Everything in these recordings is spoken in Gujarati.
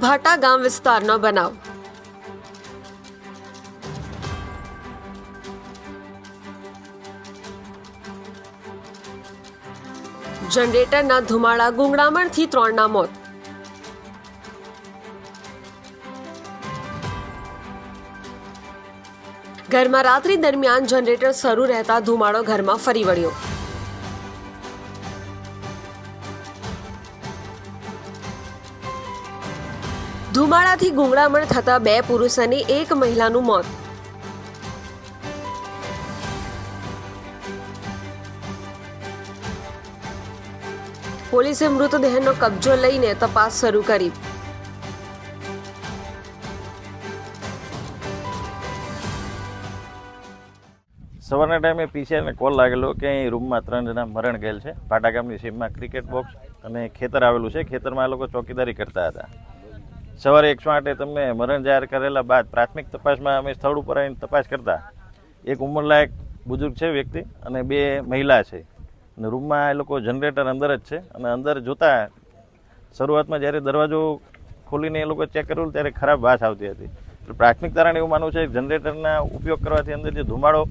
ભાટા ગામ વિસ્તારનો બનાવ. જનરેટરના ધુમાડા ગુંગળામણથી ત્રણના મોત. ઘરમાં રાત્રિ દરમિયાન જનરેટર શરૂ રહેતા ધુમાડો ઘરમાં ફરી વળ્યો. ધુમાડાથી ગુંગળામણ થતા બે પુરુષ અને એક મહિલાનું મોત. પોલીસે મૃતદેહનો કબજો લઈને તપાસ શરૂ કરી. સવારના ટાઈમે પીસીઆરને કોલ લાગેલો કે અહીં રૂમમાં ત્રણ જણા મરણ ગયેલ છે. પાટા ગામની સીમમાં ક્રિકેટ બોક્સ અને ખેતર આવેલું છે. ખેતરમાં એ લોકો ચોકીદારી કરતા હતા. સવારે એકસો આઠે તમને મરણ જાહેર કરેલા બાદ પ્રાથમિક તપાસમાં અમે સ્થળ ઉપર આવીને તપાસ કરતા. એક ઉંમરલાયક બુઝુર્ગ છે વ્યક્તિ અને બે મહિલા છે. અને રૂમમાં એ લોકો જનરેટર અંદર જ છે અને અંદર જોતા શરૂઆતમાં જ્યારે દરવાજો ખોલીને એ લોકો ચેક કરેલું ત્યારે ખરાબ વાસ આવતી હતી. એટલે પ્રાથમિક તારણ એવું માનવું છે કે જનરેટરના ઉપયોગ કરવાથી અંદર જે ધુમાડો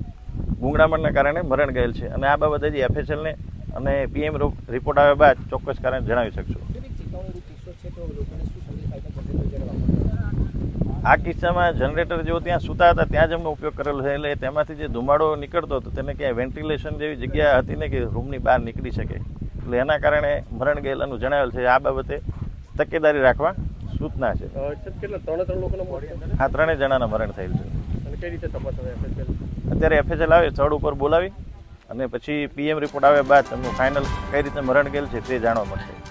ગુંગળામણના કારણે મરણ ગયેલ છે. અને આ બાબતે જે એફએસએલને અને પીએમ રિપોર્ટ આવ્યા બાદ ચોક્કસ કારણ જણાવી શકશું. આ કિસ્સામાં જનરેટર જેવો ત્યાં સૂતા હતા ત્યાં જ એમનો ઉપયોગ કરેલો છે. એટલે તેમાંથી જે ધુમાડો નીકળતો હતો તેને ક્યાંય વેન્ટિલેશન જેવી જગ્યા હતી ને કે રૂમની બહાર નીકળી શકે. એટલે એના કારણે મરણ ગયેલાનું જણાવેલ છે. આ બાબતે તકેદારી રાખવા સૂચના છે. કેટલા? ત્રણે ત્રણ લોકોના મોત ત્રણેય જણાના મરણ થયેલ છે. અને કઈ રીતે તપાસ અત્યારે એફએસએલ આવે સ્થળ ઉપર બોલાવી અને પછી પીએમ રિપોર્ટ આવ્યા બાદ એમનું ફાઇનલ કઈ રીતે મરણ ગયેલ છે તે જાણવા મળશે.